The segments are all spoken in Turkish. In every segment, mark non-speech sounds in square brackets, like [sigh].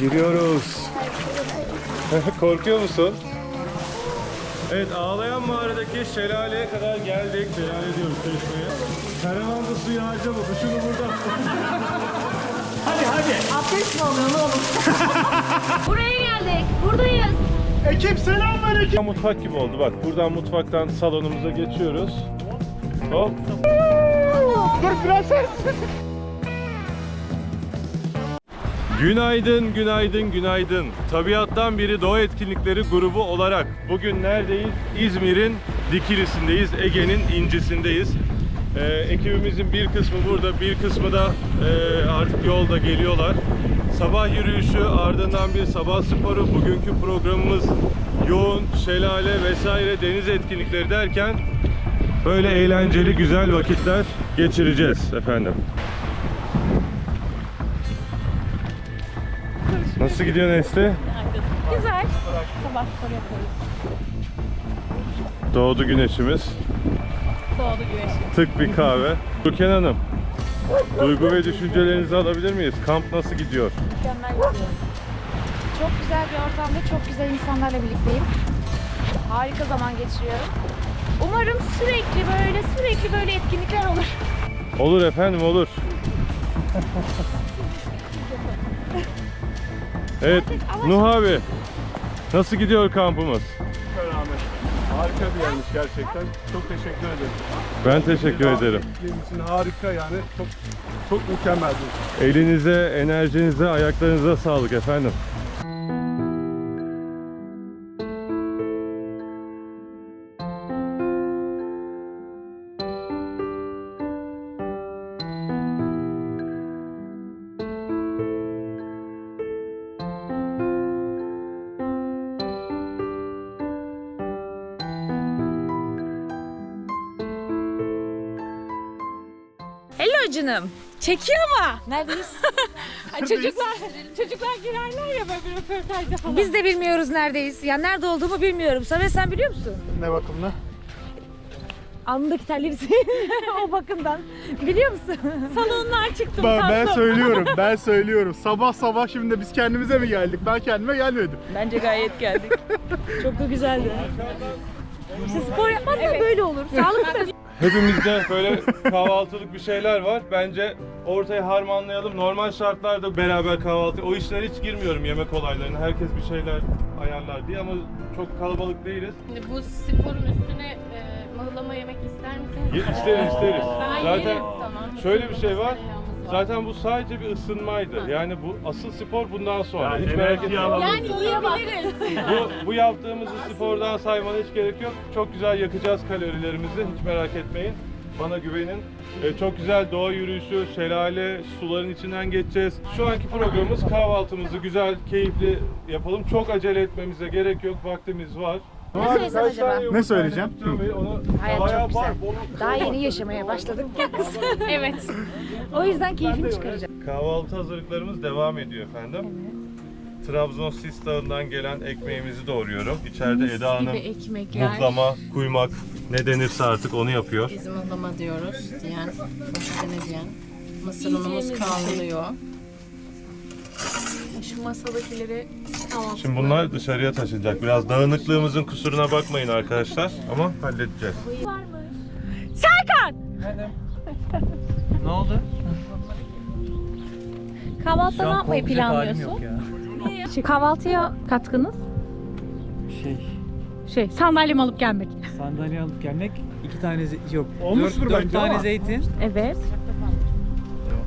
Giriyoruz. [laughs] Korkuyor musun? Evet ağlayan mağaradaki şelaleye kadar geldik. Şelale diyoruz çeşmeye. Karavan da suyu harcamadı. Şunu burada. [laughs] Hadi hadi. Abdest mi alıyor ne olur? [laughs] Buraya geldik. Buradayız. Ekip selamünaleyküm. Mutfak gibi oldu bak. Buradan mutfaktan salonumuza geçiyoruz. Hop. Dur prenses. Günaydın, günaydın, günaydın. Tabiattan biri doğa etkinlikleri grubu olarak bugün neredeyiz? İzmir'in Dikilisindeyiz, Ege'nin İncisindeyiz. Ee, ekibimizin bir kısmı burada, bir kısmı da e, artık yolda geliyorlar. Sabah yürüyüşü, ardından bir sabah sporu. Bugünkü programımız yoğun, şelale vesaire deniz etkinlikleri derken böyle eğlenceli, güzel vakitler geçireceğiz efendim. Nasıl gidiyor Nesli? Güzel. Sabah spor yapıyoruz. Doğdu güneşimiz. Doğdu güneş. Tık bir kahve. [laughs] Türkan Hanım, duygu ve düşüncelerinizi alabilir miyiz? Kamp nasıl gidiyor? Mükemmel gidiyor. Çok güzel bir ortamda çok güzel insanlarla birlikteyim. Harika zaman geçiriyorum. Umarım sürekli böyle sürekli böyle etkinlikler olur. Olur efendim olur. [laughs] Evet, Nuh abi. Nasıl gidiyor kampımız? Rağmen. Harika bir yermiş gerçekten. Çok teşekkür ederim. Ben teşekkür ederim. Benim için harika yani. Çok çok mükemmel bir Elinize, enerjinize, ayaklarınıza sağlık efendim. Çekiyor ama. Neredeyiz? [laughs] çocuklar çocuklar girerler ya böyle bir röportajda falan. Biz de bilmiyoruz neredeyiz. Ya nerede olduğumu bilmiyorum. Samet sen biliyor musun? Ne bakımlı? Alnındaki terleri [laughs] o bakımdan. Biliyor musun? Salonlar çıktım Ben, ben tatlım. söylüyorum, [laughs] ben söylüyorum. Sabah sabah şimdi de biz kendimize mi geldik? Ben kendime gelmedim. Bence gayet geldik. Çok da güzeldi. İşte spor yapmazsan böyle olur. Sağlıklı. Hepimizde böyle kahvaltılık bir şeyler var. Bence ortaya harmanlayalım. Normal şartlarda beraber kahvaltı. O işlere hiç girmiyorum yemek olaylarına. Herkes bir şeyler ayarlar diye ama çok kalabalık değiliz. Şimdi bu sporun üstüne e, mıhlama yemek ister misiniz? Ye- isteriz isteriz. Ben Zaten yerim, tamam. şöyle bir şey var. Zaten bu sadece bir ısınmaydı. Yani bu asıl spor bundan sonra. Yani hiç merak etmeyin. Yani yiyebiliriz. Bu, bu yaptığımız spordan saymana hiç gerek yok. Çok güzel yakacağız kalorilerimizi. Hiç merak etmeyin. Bana güvenin. Ee, çok güzel doğa yürüyüşü, şelale, suların içinden geçeceğiz. Şu anki programımız kahvaltımızı güzel, keyifli yapalım. Çok acele etmemize gerek yok. Vaktimiz var. Ne söylesem acaba? Ne söyleyeceğim? Hayat çok güzel. Daha yeni yaşamaya başladık ya kız. evet. O yüzden keyfini çıkaracağım. Kahvaltı hazırlıklarımız devam ediyor efendim. Trabzon Sis Dağı'ndan gelen ekmeğimizi doğruyorum. İçeride Eda Hanım ekmekler. muhlama, kuymak ne denirse artık onu yapıyor. Biz mıhlama diyoruz diyen, başka ne diyen. Mısır unumuz kavruluyor. Şu masadakileri kahvaltı Şimdi bunlar dışarıya taşınacak. Biraz dağınıklığımızın kusuruna bakmayın arkadaşlar ama halledeceğiz. Ne oldu? Kahvaltıda ne yapmayı planlıyorsun? Şey, kahvaltıya katkınız? Şey, Şey, sandalyemi alıp gelmek. sandalye alıp gelmek iki tane yok. Olmuştur dört, dört tane ama. zeytin. Evet.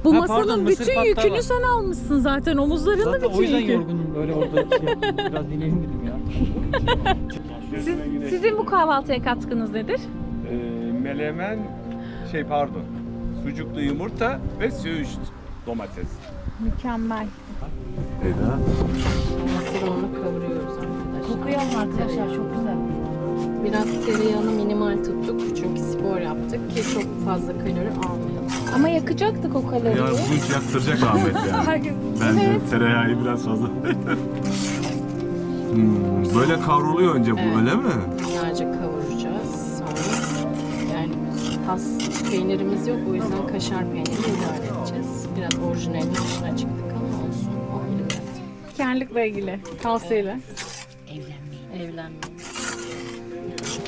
Bu Ha, masanın pardon, mısır bütün patlağı yükünü var. sen almışsın zaten. Omuzlarında Zaten bütün o yüzden yükü. yorgunum böyle orada şey yaptım. Biraz dinleyin dedim ya. Siz, sizin bu kahvaltıya katkınız nedir? Ee, melemen şey pardon sucuklu yumurta ve söğüş domates. Mükemmel. Eda. Ununu kavuruyoruz arkadaşlar. Kokuyor ama arkadaşlar çok güzel. Biraz tereyağını minimal tuttuk çünkü spor yaptık ki çok fazla kalori almayalım. Ama yakacaktık o kaloriyi. Yani bugün yaktıracak Ahmet yani. [laughs] Bence tereyağı biraz fazla. [laughs] Hmm, böyle kavruluyor önce bu Evet. öyle mi? Birazcık kavuracağız. Sonra yani has peynirimiz yok o yüzden kaşar peyniri idare edeceğiz. Biraz orijinalin dışına çıktık ama olsun. O tat. Bekarlıkla ilgili tavsiyeler. Evlenmeyin.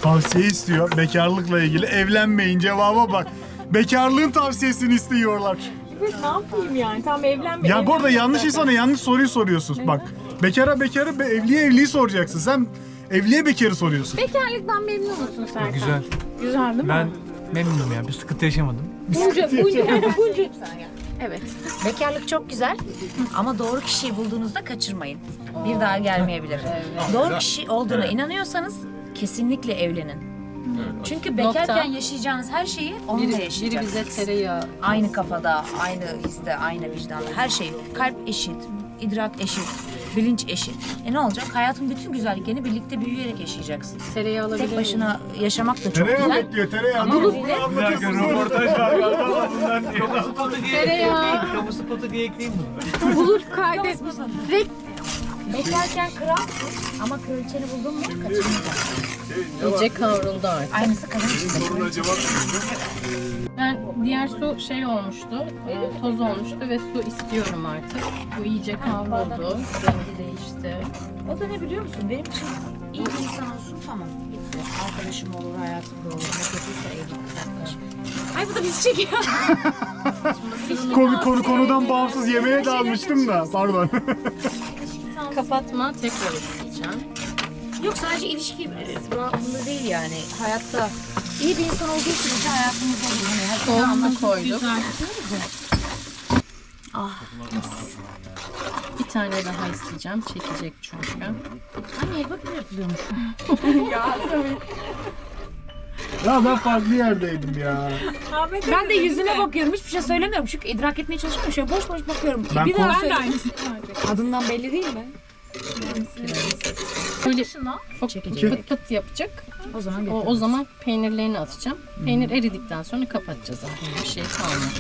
Tavsiye istiyor bekarlıkla ilgili. Evlenmeyin cevaba bak. Bekarlığın tavsiyesini istiyorlar. ne yapayım yani? Tam evlenme. Ya bu arada yanlış insana yanlış soruyu soruyorsun. Bak bekara bekarı, be- evliye evliyi soracaksın. Sen evliye bekarı soruyorsun. Bekarlıktan memnun musun Serkan? Güzel. Güzel değil mi? Ben memnunum ya. Bir sıkıntı yaşamadım. bunca, bunca, [laughs] bunca. Evet. Bekarlık çok güzel ama doğru kişiyi bulduğunuzda kaçırmayın. Bir daha gelmeyebilir. Doğru kişi olduğuna inanıyorsanız kesinlikle evlenin. Çünkü bekarken Nokta. yaşayacağınız her şeyi onunla Biri, biri yaşayacaksınız. bize tereyağı. Aynı kafada, aynı histe, aynı vicdanda her şey. Kalp eşit, idrak eşit, bilinç eşit. E ne olacak? Hayatın bütün güzelliklerini birlikte büyüyerek yaşayacaksın. Tereyağı alabilir Tek miyim? başına yaşamak da çok Tereyağı güzel. bekliyor tereyağı. Ama Dur, bir de- bunu anlatıyorsunuz. röportaj var [laughs] galiba bundan diye. Kamu spotu diye ekleyeyim mi? Bulup kaydet. Direkt Bekarken kralsın ama kraliçeni buldun mu kaçırmayacaksın. iyice kavruldu artık. Aynısı kadın için de. Soruna cevap Ben diğer su şey olmuştu, e, toz olmuştu ve su istiyorum artık. Bu iyice kavruldu, rengi değişti. O da ne biliyor musun? Benim için iyi bir insan olsun tamam. Bitti. Arkadaşım olur, hayatımda olur. Ne kötüyse evlilik yaklaş. Ay bu da bizi çekiyor. Konu, konu konudan bağımsız yemeğe dalmıştım da pardon. Kapatma, tekrar isteyeceğim. Yok sadece ilişki e, bağlamında değil yani. Hayatta iyi bir insan olduğu sürece hayatımızda olur. Hani her şeyi anlaşılır. su koyduk. Ah, Bir tane daha isteyeceğim, çekecek çünkü. anne bak ne yapılıyormuş. [laughs] ya ben farklı yerdeydim ya. Ben de yüzüne bakıyorum. Hiçbir şey söylemiyorum. Çünkü idrak etmeye çalışıyorum. Şöyle boş boş bakıyorum. Ben bir daha söyle. Kadından belli değil mi? Böyle pıt pıt yapacak. O zaman O, o zaman peynirlerini atacağım. Peynir eridikten sonra kapatacağız zaten. Bir şey kalmıyor.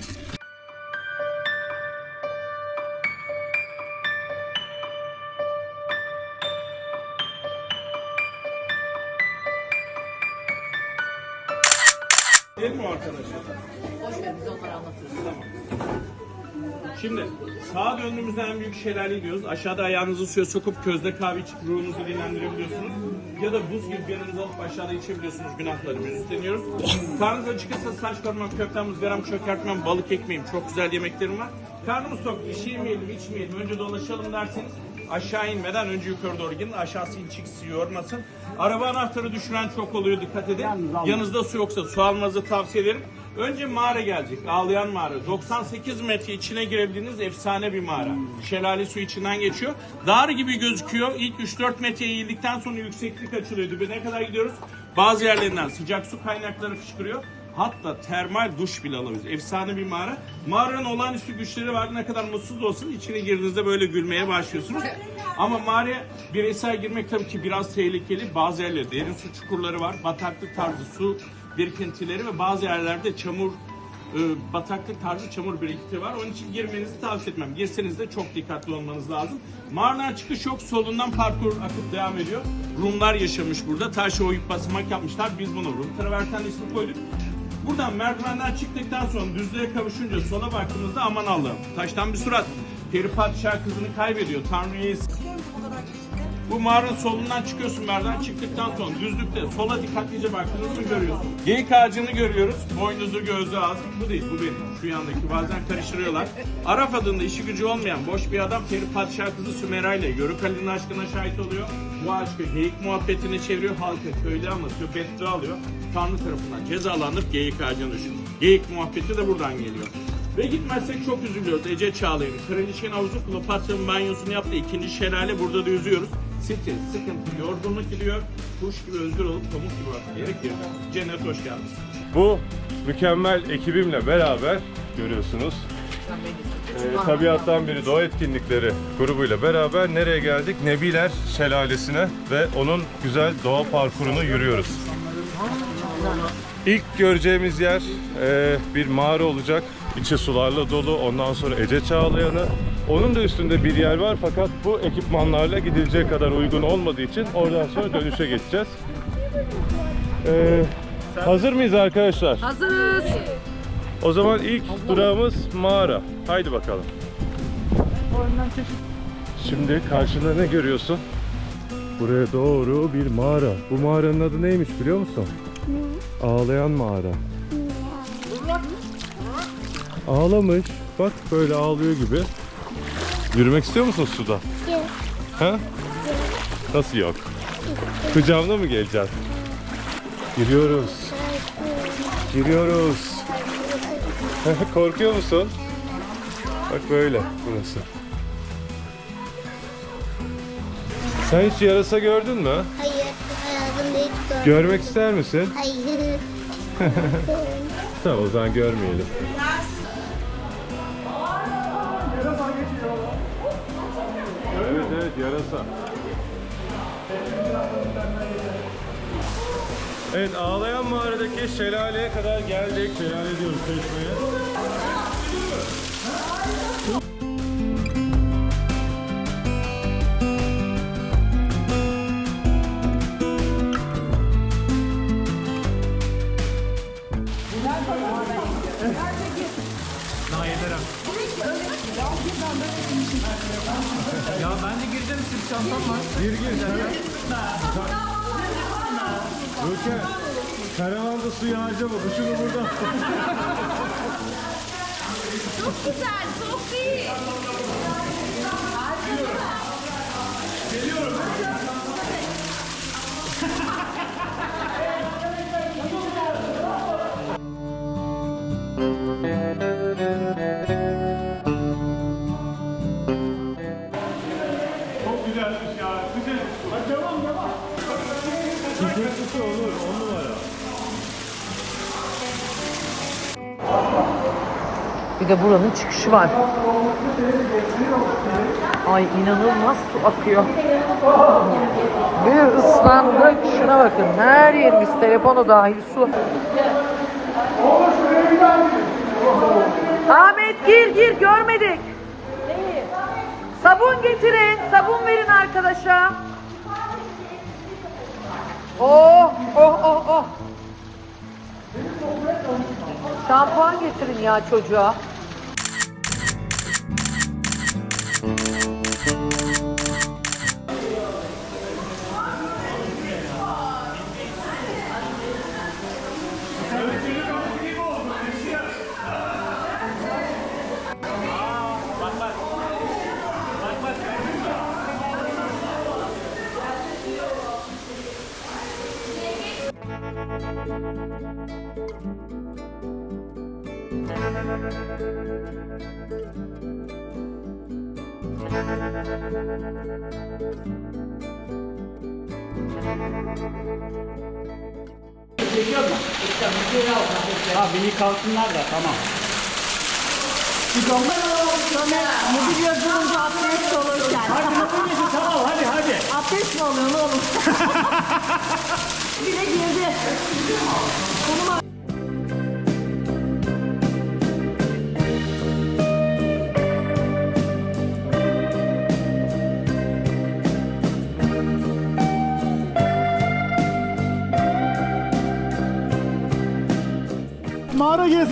Büyük şelale gidiyoruz. Aşağıda ayağınızı suya sokup közde kahve içip ruhunuzu dinlendirebiliyorsunuz. Ya da buz gibi yanınıza alıp aşağıda içebiliyorsunuz. Günahlarımızı üstleniyoruz. Karnınız acıkırsa saç karmam, köftem, ızgaram, çökertmem, balık ekmeğim. Çok güzel yemeklerim var. Karnımız tok, bir şey yemeyelim, içmeyelim. Önce dolaşalım derseniz aşağı inmeden önce yukarı doğru gidin. Aşağısı inçik sizi yormasın. Araba anahtarı düşüren çok oluyor dikkat edin. Yanınızda su yoksa su almanızı tavsiye ederim. Önce mağara gelecek. Ağlayan mağara. 98 metre içine girebildiğiniz efsane bir mağara. Şelale su içinden geçiyor. Dar gibi gözüküyor. İlk 3-4 metre eğildikten sonra yükseklik açılıyor. Dibine kadar gidiyoruz. Bazı yerlerinden sıcak su kaynakları fışkırıyor. Hatta termal duş bile alabiliriz. Efsane bir mağara. Mağaranın olağanüstü güçleri var. Ne kadar mutsuz olsun içine girdiğinizde böyle gülmeye başlıyorsunuz. Ama mağaraya bireysel girmek tabii ki biraz tehlikeli. Bazı yerlerde derin su çukurları var. Bataklık tarzı su birikintileri ve bazı yerlerde çamur e, bataklık tarzı çamur birikinti var. Onun için girmenizi tavsiye etmem. Girseniz de çok dikkatli olmanız lazım. Mağaradan çıkış yok. Solundan parkur akıp devam ediyor. Rumlar yaşamış burada. Taş oyup basamak yapmışlar. Biz bunu Rum traverten ismi koyduk. Buradan merdivenden çıktıktan sonra düzlüğe kavuşunca sola baktığımızda aman Allah'ım. Taştan bir surat. Peri padişah kızını kaybediyor. Tanrı'yı bu mağaranın solundan çıkıyorsun merdiven çıktıktan sonra düzlükte sola dikkatlice baktığınızda görüyorsun. Geyik ağacını görüyoruz. Boynuzu, gözü, ağzı. Bu değil, bu benim. Şu yandaki bazen karıştırıyorlar. Araf adında işi gücü olmayan boş bir adam Peri Padişah kızı Sümeyra ile Yörük Ali'nin aşkına şahit oluyor. Bu aşkı geyik muhabbetini çeviriyor. Halka köylü anlatıyor. Beddua alıyor. Tanrı tarafından cezalandırıp geyik ağacına düşüyor. Geyik muhabbeti de buradan geliyor. Ve gitmezsek çok üzülüyoruz. Ece Çağlayan'ın Kraliçenin havuzu Kleopatra'nın banyosunu yaptığı ikinci şelale burada da yüzüyoruz. Stres, sıkıntı, yorgunluk gidiyor. Kuş gibi özgür olup pamuk gibi vakit gerekir. Cennet hoş geldiniz. Bu mükemmel ekibimle beraber görüyorsunuz. Ee, tabiattan biri doğa etkinlikleri grubuyla beraber nereye geldik? Nebiler Şelalesi'ne ve onun güzel doğa parkurunu yürüyoruz. İlk göreceğimiz yer e, bir mağara olacak. İçi sularla dolu. Ondan sonra Ece Çağlayan'ı. Onun da üstünde bir yer var fakat bu ekipmanlarla gidilecek kadar uygun olmadığı için oradan sonra dönüşe geçeceğiz. Ee, hazır mıyız arkadaşlar? Hazırız. O zaman ilk durağımız mağara. Haydi bakalım. Şimdi karşında ne görüyorsun? Buraya doğru bir mağara. Bu mağaranın adı neymiş biliyor musun? Ağlayan mağara. Ağlamış. Bak böyle ağlıyor gibi. Yürümek istiyor musun suda? Yok. Ha? Nasıl yok? Kucağımda mı geleceksin? Giriyoruz. Giriyoruz. [laughs] Korkuyor musun? Bak böyle burası. Sen hiç yarasa gördün mü? Hayır, hayatımda hiç görmedim. Görmek ister misin? Hayır. [laughs] Tamam o zaman görmeyelim. Evet yarasa. Evet ağlayan mağaradaki şelaleye kadar geldik. Şelale diyoruz çeşmeye. Ya ben de gireceğim sırt çantam var. Gir gir. Rüke, karavanda suyu harcama. Bu şunu burada. Güzel, soğuk değil. De buranın çıkışı var. Ay inanılmaz su akıyor. Bir ıslandık. Şuna bakın. Her yerimiz telefonu dahil su. Ahmet gir gir görmedik. Sabun getirin. Sabun verin arkadaşa. Oh oh oh oh. Şampuan getirin ya çocuğa. Bir yıkansınlar da tamam. Hadi nasıl geçin tamam hadi hadi. Abdest mi alıyorsun oğlum? [laughs] bir de girdi. Mağara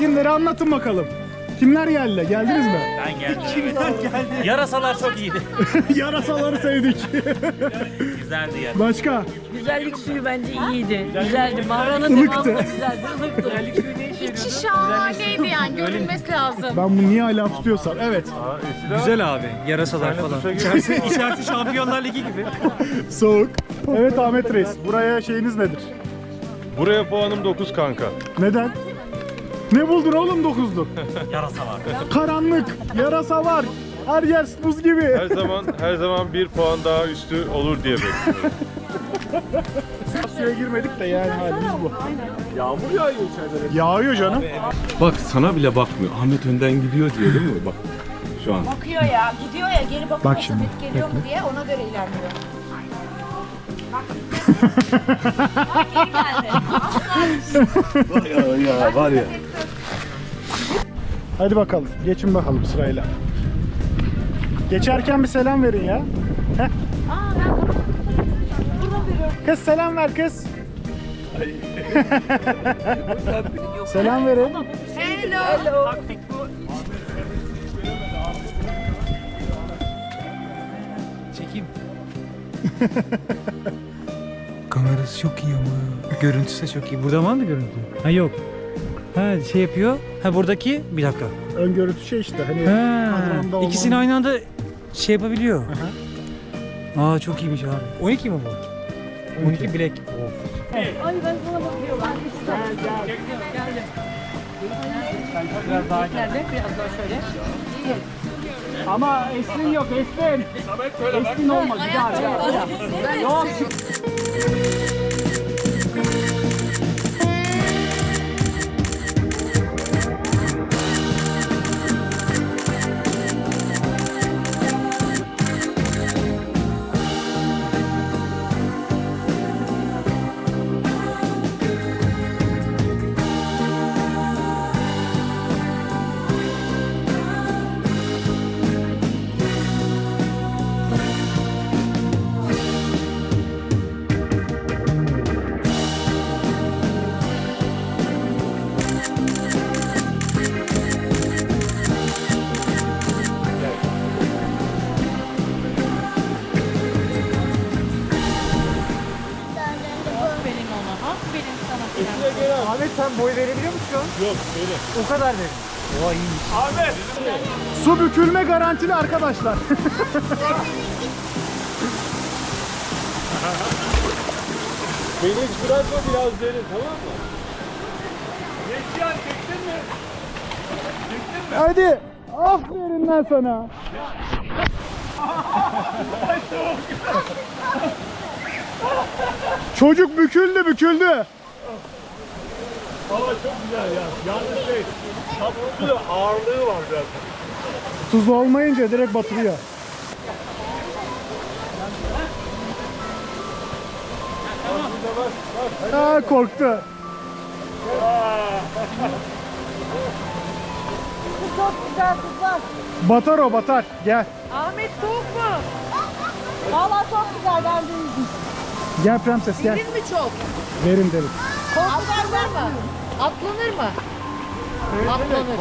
gezginleri anlatın bakalım. Kimler geldi? Geldiniz mi? Ben geldim. evet. [laughs] Yarasalar çok iyiydi. [laughs] Yarasaları sevdik. [laughs] Güzeldi ya. Başka? Güzellik suyu bence iyiydi. Güzeldi. Mağaranın Ilıktı. devamı da güzeldi. Ilıktı. İçi şahaneydi yani görülmesi lazım. Ben bunu niye hala tutuyorsam. Evet. Güzel abi. Yarasalar falan. İçerisi, içerisi Şampiyonlar Ligi gibi. Soğuk. Evet Ahmet Reis. Buraya şeyiniz nedir? Buraya puanım 9 kanka. Neden? Ne buldun oğlum dokuzluk? [laughs] Yarasa var. Karanlık, yarasa var. Her yer buz gibi. Her zaman her zaman bir puan daha üstü olur diye bekliyorum. [laughs] Suya girmedik de yani halimiz bu. Yağmur yağıyor içeride. Yağıyor canım. Bak sana bile bakmıyor. Ahmet önden gidiyor diyor değil mi? Bak şu an. Bakıyor ya, gidiyor ya geri bakıyor. Bak şimdi, geliyor mu diye ona göre ilerliyor. [laughs] Var ya, ya var ya. Hadi bakalım. Geçin bakalım sırayla. Geçerken bir selam verin ya. Heh. Kız selam ver kız. [laughs] selam verin. Bakayım. Kamerası çok iyi ama. Görüntüsü de çok iyi. Burada var mı görüntü? Ha yok. Ha şey yapıyor. Ha buradaki bir dakika. Ön görüntü şey işte hani Ha, kadranda ikisini aynı anda şey yapabiliyor. Aa çok iyiymiş abi. 12 mi bu? 12 bilek. Of. Biraz daha gel. Biraz daha şöyle. Ama esrin yok esrin. Esrin olmaz. Bir daha bir daha. bir daha. Yok. Yok böyle. O kadar verin. Oha iyiymiş. Su bükülme garantili arkadaşlar. [laughs] Beni hiç bırakma biraz derin tamam mı? Neslihan çektin mi? Hadi. Aferin lan sana. Çocuk büküldü büküldü. Hava çok güzel ya. Yalnız şey, tatlı ağırlığı var biraz. Tuz olmayınca direkt batırıyor. Aa korktu. Çok güzel kızlar. Batar o batar. Gel. Ahmet soğuk mu? Valla çok güzel ben de yüzdüm. Gel prenses gel. Derin mi çok? Derin derin. Atlanır mı? Atlanır mı? Atlanır.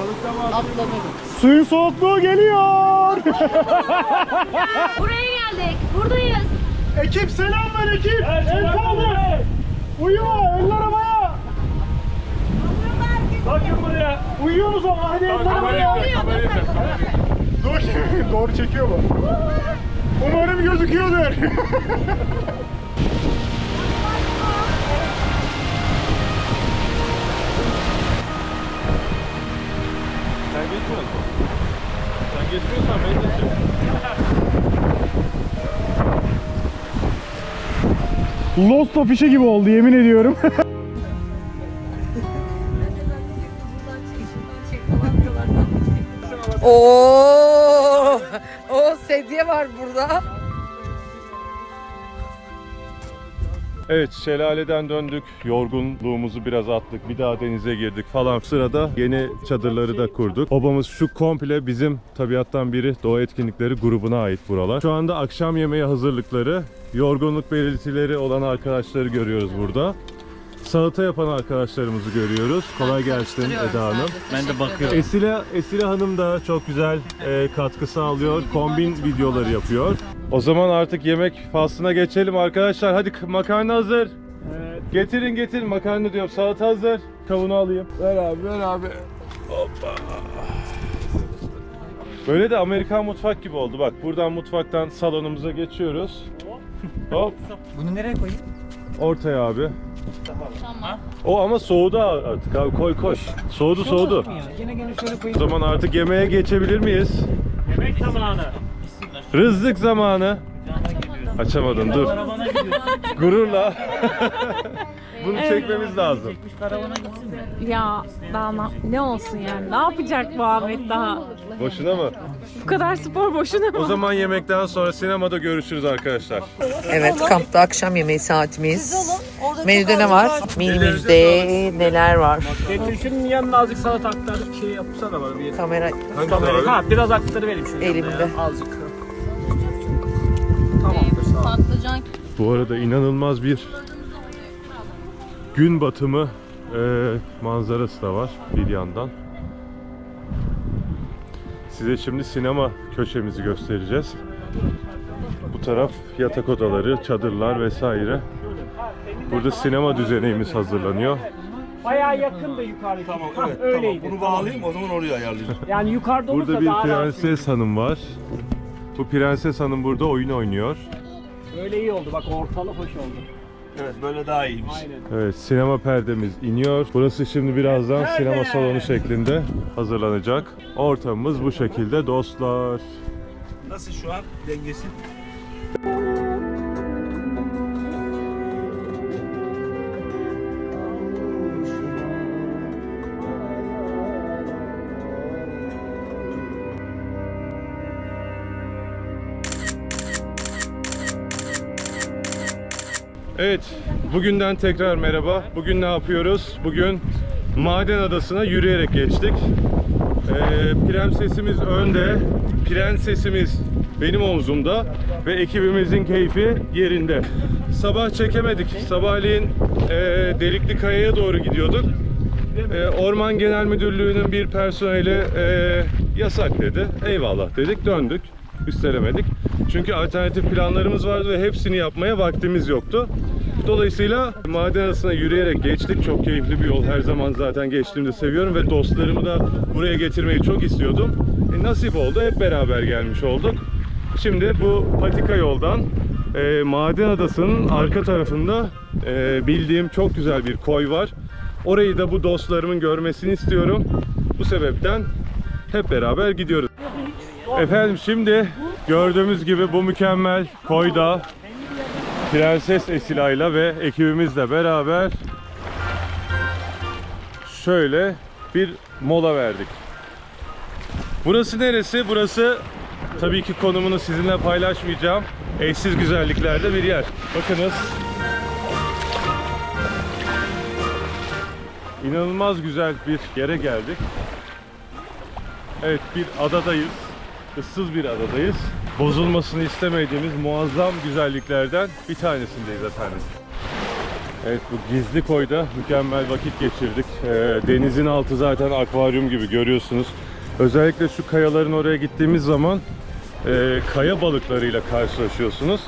Atlanır. Suyun soğukluğu geliyor. [laughs] Buraya geldik. Buradayız. ekip selam ver ekip. El kaldır. Uyuma eller havaya. Bakın buraya. Uyuyoruz ama hadi eller havaya. Dur. [laughs] Doğru çekiyor bu. Umarım gözüküyordur. [laughs] Sen geçmiyorsun. Sen geçmiyorsan ben geçeceğim. Lost afişi gibi oldu yemin ediyorum. [laughs] Oo, o sedye var burada. Evet şelaleden döndük. Yorgunluğumuzu biraz attık. Bir daha denize girdik falan. Sırada yeni çadırları da kurduk. Obamız şu komple bizim tabiattan biri doğa etkinlikleri grubuna ait buralar. Şu anda akşam yemeği hazırlıkları, yorgunluk belirtileri olan arkadaşları görüyoruz burada. Salata yapan arkadaşlarımızı görüyoruz. Kolay gelsin Eda Hanım. Ben de bakıyorum. Esile, Esile Hanım da çok güzel e, katkı sağlıyor. Kombin videoları yapıyor. O zaman artık yemek faslına geçelim arkadaşlar. Hadi makarna hazır. Getirin getirin makarna diyorum. Salata hazır. Kavunu alayım. Ver abi ver abi. Hoppa. Böyle de Amerikan mutfak gibi oldu. Bak buradan mutfaktan salonumuza geçiyoruz. Hop Bunu nereye koyayım? ortaya abi. O ama soğudu artık abi koy koş. Soğudu soğudu. Gene gene şöyle O koyayım. zaman artık yemeğe geçebilir miyiz? Yemek zamanı. Rızlık zamanı. Açamadın dur. Gururla. [laughs] Bunu çekmemiz lazım. Çekmiş karavana gitsin mi? Ya daha na- ne olsun yani? Ne yapacak bu Ahmet daha? Boşuna mı? Bu kadar spor boşuna mı? O zaman yemekten sonra sinemada görüşürüz arkadaşlar. Evet kampta akşam yemeği saatimiz. Menüde ne var? Menümüzde neler var? Getir şunun yanına azıcık salata aktar şey yapsana bana bir. Kamera Hangi Kamerayı. abi? Ha biraz aktarı vereyim şunu. Elimde. Azıcık. Tamamdır sağ ol. Patlıcan Bu arada inanılmaz bir gün batımı e, manzarası da var bir yandan. Size şimdi sinema köşemizi göstereceğiz. Bu taraf yatak odaları, çadırlar vesaire. Burada sinema düzenimiz hazırlanıyor. Bayağı yakındı yukarıdaki. Tamam, evet, öyleydi. Bunu bağlayayım o zaman oraya ayarlayayım. [laughs] Yani yukarıda olursa Burada bir daha rahat prenses hanım var. Bu prenses hanım burada oyun oynuyor. Öyle iyi oldu bak ortalık hoş oldu. Evet böyle daha iyiymiş. Aynen. Evet, sinema perdemiz iniyor. Burası şimdi birazdan sinema salonu şeklinde hazırlanacak. Ortamımız bu şekilde dostlar. Nasıl şu an dengesi? Evet, bugünden tekrar merhaba. Bugün ne yapıyoruz? Bugün Maden Adası'na yürüyerek geçtik. Ee, prensesimiz önde, prensesimiz benim omzumda ve ekibimizin keyfi yerinde. Sabah çekemedik. Sabahleyin e, Delikli Kaya'ya doğru gidiyorduk. E, Orman Genel Müdürlüğü'nün bir personeli e, yasak dedi. Eyvallah dedik, döndük. Üstelemedik. Çünkü alternatif planlarımız vardı ve hepsini yapmaya vaktimiz yoktu. Dolayısıyla maden arasına yürüyerek geçtik. Çok keyifli bir yol. Her zaman zaten geçtiğimde seviyorum ve dostlarımı da buraya getirmeyi çok istiyordum. E, nasip oldu. Hep beraber gelmiş olduk. Şimdi bu patika yoldan e, Maden Adası'nın arka tarafında e, bildiğim çok güzel bir koy var. Orayı da bu dostlarımın görmesini istiyorum. Bu sebepten hep beraber gidiyoruz. Efendim şimdi gördüğümüz gibi bu mükemmel koyda Prenses Esila'yla ve ekibimizle beraber şöyle bir mola verdik. Burası neresi? Burası tabii ki konumunu sizinle paylaşmayacağım. Eşsiz güzelliklerde bir yer. Bakınız. İnanılmaz güzel bir yere geldik. Evet bir adadayız. Issız bir adadayız. Bozulmasını istemediğimiz muazzam güzelliklerden bir tanesindeyiz efendim. Evet bu gizli koyda mükemmel vakit geçirdik. Ee, denizin altı zaten akvaryum gibi görüyorsunuz. Özellikle şu kayaların oraya gittiğimiz zaman e, kaya balıklarıyla karşılaşıyorsunuz.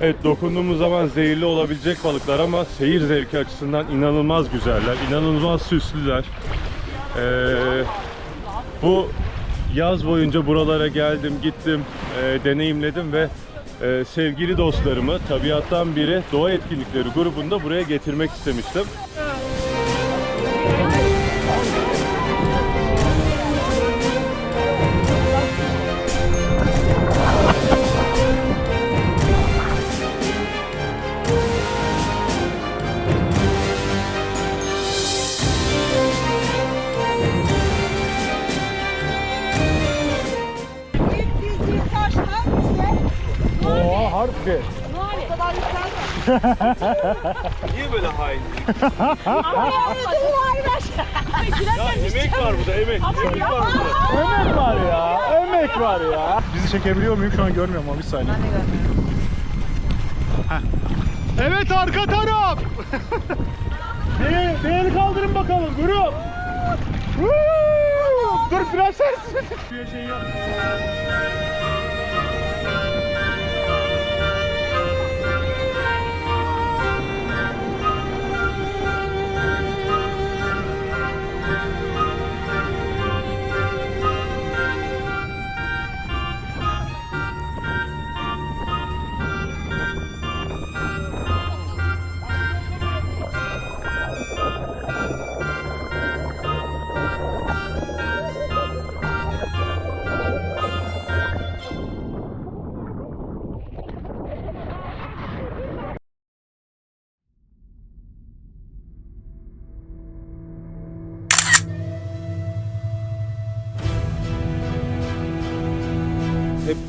Evet dokunduğumuz zaman zehirli olabilecek balıklar ama seyir zevki açısından inanılmaz güzeller, inanılmaz süslüler. Ee, bu yaz boyunca buralara geldim, gittim, e, deneyimledim ve e, sevgili dostlarımı tabiattan biri doğa etkinlikleri grubunda buraya getirmek istemiştim. Oha harbi. [laughs] Niye böyle hain? ya emek var burada emek. Emek var burada. Emek var ya. Emek var ya. Bizi çekebiliyor muyum? Şu an görmüyorum ama bir saniye. Heh. Evet arka taraf. bir, bir el kaldırın bakalım grup. Dur prenses. Bir şey yok.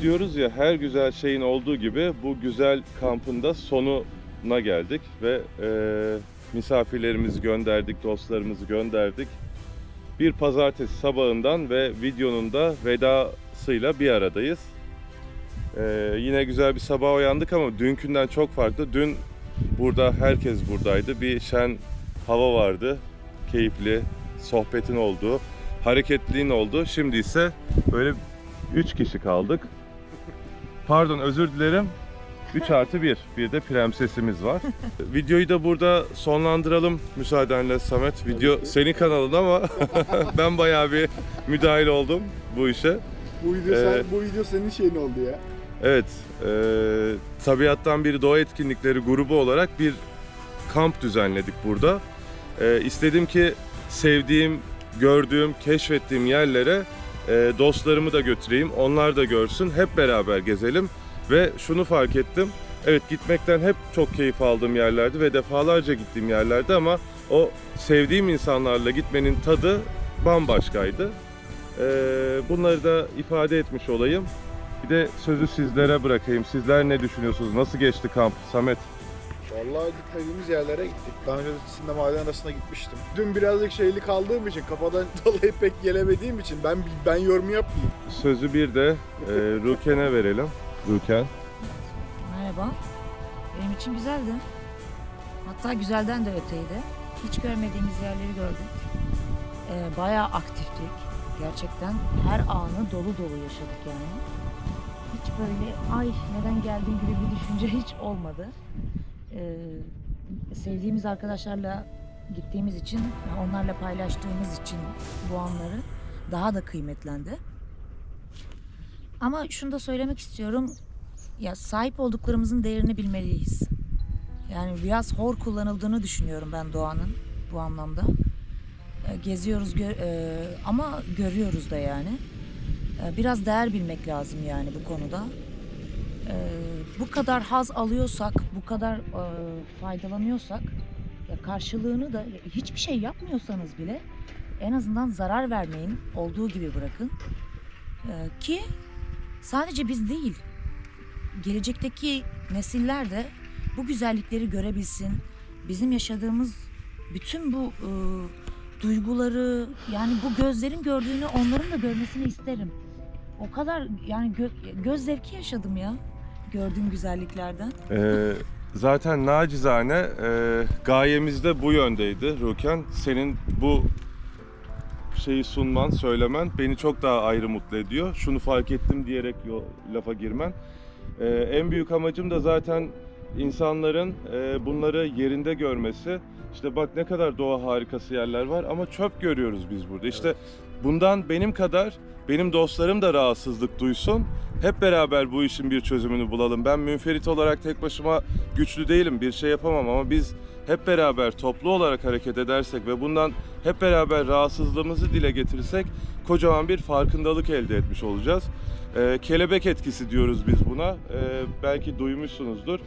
Diyoruz ya her güzel şeyin olduğu gibi bu güzel kampın da sonuna geldik ve e, misafirlerimizi gönderdik, dostlarımızı gönderdik. Bir pazartesi sabahından ve videonun da vedasıyla bir aradayız. E, yine güzel bir sabah uyandık ama dünkünden çok farklı. Dün burada herkes buradaydı. Bir şen hava vardı. Keyifli, sohbetin olduğu, hareketliliğin olduğu. Şimdi ise böyle 3 kişi kaldık. Pardon özür dilerim. 3 [laughs] artı 1. Bir de prensesimiz var. [laughs] Videoyu da burada sonlandıralım müsaadenle Samet. Video senin kanalın ama [laughs] ben bayağı bir müdahil oldum bu işe. Bu video, Ee, sen, bu video senin şeyin oldu ya. Evet, e, Tabiattan Biri Doğa Etkinlikleri grubu olarak bir kamp düzenledik burada. E, istedim ki sevdiğim, gördüğüm, keşfettiğim yerlere e, dostlarımı da götüreyim, onlar da görsün, hep beraber gezelim. Ve şunu fark ettim, evet gitmekten hep çok keyif aldığım yerlerdi ve defalarca gittiğim yerlerdi ama o sevdiğim insanlarla gitmenin tadı bambaşkaydı. E, bunları da ifade etmiş olayım. Bir de sözü sizlere bırakayım. Sizler ne düşünüyorsunuz? Nasıl geçti kamp? Samet. Vallahi gitmediğimiz yerlere gittik. Daha öncesinde maden arasına gitmiştim. Dün birazcık şeyli kaldığım için, kafadan [laughs] dolayı pek gelemediğim için ben ben yorum yapmayayım. Sözü bir de e, Ruken'e verelim. Ruken. Merhaba. Benim için güzeldi. Hatta güzelden de öteydi. Hiç görmediğimiz yerleri gördük. Ee, bayağı aktiftik. Gerçekten her anı dolu dolu yaşadık yani. Hiç böyle ay neden geldin gibi bir düşünce hiç olmadı. Ee, sevdiğimiz arkadaşlarla gittiğimiz için, onlarla paylaştığımız için bu anları daha da kıymetlendi. Ama şunu da söylemek istiyorum. Ya sahip olduklarımızın değerini bilmeliyiz. Yani biraz hor kullanıldığını düşünüyorum ben doğanın bu anlamda. E, Geziyoruz gö- e, ama görüyoruz da yani. E, Biraz değer bilmek lazım yani bu konuda. E, Bu kadar haz alıyorsak, bu kadar e, faydalanıyorsak ya karşılığını da hiçbir şey yapmıyorsanız bile en azından zarar vermeyin, olduğu gibi bırakın. E, Ki sadece biz değil, gelecekteki nesiller de bu güzellikleri görebilsin. Bizim yaşadığımız bütün bu e, duyguları yani bu gözlerin gördüğünü onların da görmesini isterim. O kadar yani gö- göz zevki yaşadım ya gördüğüm güzelliklerden. E, zaten nacizane e, gayemiz de bu yöndeydi Ruken. Senin bu şeyi sunman, söylemen beni çok daha ayrı mutlu ediyor. Şunu fark ettim diyerek yo- lafa girmen. E, en büyük amacım da zaten insanların e, bunları yerinde görmesi. İşte bak ne kadar doğa harikası yerler var ama çöp görüyoruz biz burada. İşte bundan benim kadar benim dostlarım da rahatsızlık duysun. Hep beraber bu işin bir çözümünü bulalım. Ben münferit olarak tek başıma güçlü değilim, bir şey yapamam ama biz hep beraber toplu olarak hareket edersek ve bundan hep beraber rahatsızlığımızı dile getirirsek kocaman bir farkındalık elde etmiş olacağız. Ee, kelebek etkisi diyoruz biz buna. Ee, belki duymuşsunuzdur.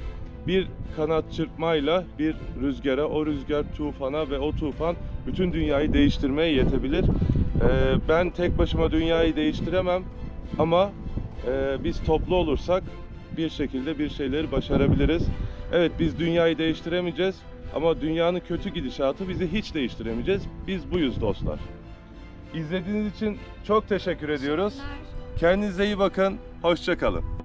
Bir kanat çırpmayla bir rüzgara, o rüzgar tufana ve o tufan bütün dünyayı değiştirmeye yetebilir. Ee, ben tek başıma dünyayı değiştiremem ama e, biz toplu olursak bir şekilde bir şeyleri başarabiliriz. Evet biz dünyayı değiştiremeyeceğiz ama dünyanın kötü gidişatı bizi hiç değiştiremeyeceğiz. Biz buyuz dostlar. İzlediğiniz için çok teşekkür ediyoruz. Kendinize iyi bakın. Hoşça kalın.